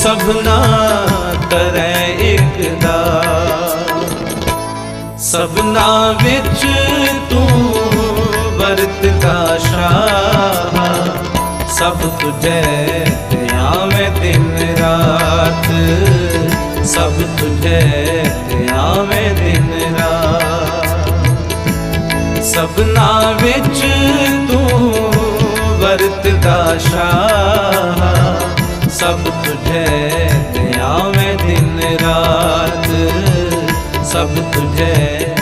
ਸਭਨਾ ਤਰੈ ਇੱਕ ਦਾ ਸਭਨਾ ਵਿੱਚ ਤੂੰ ਵਰਤਦਾ ਸ਼ਾਹ। ਸਭ ਤੁਝੇ ਤੇ ਆਵੇਂ ਦਿਨ ਰਾਤ। ਸਭ ਤੁਝੇ ਤੇ ਆਵੇਂ ਦਿਨ ਰਾਤ। ਸਭਨਾ ਵਿੱਚ ਤੂੰ ਵਰਤਦਾ ਸ਼ਾਹ। ਸਭ ਤੁਝੇ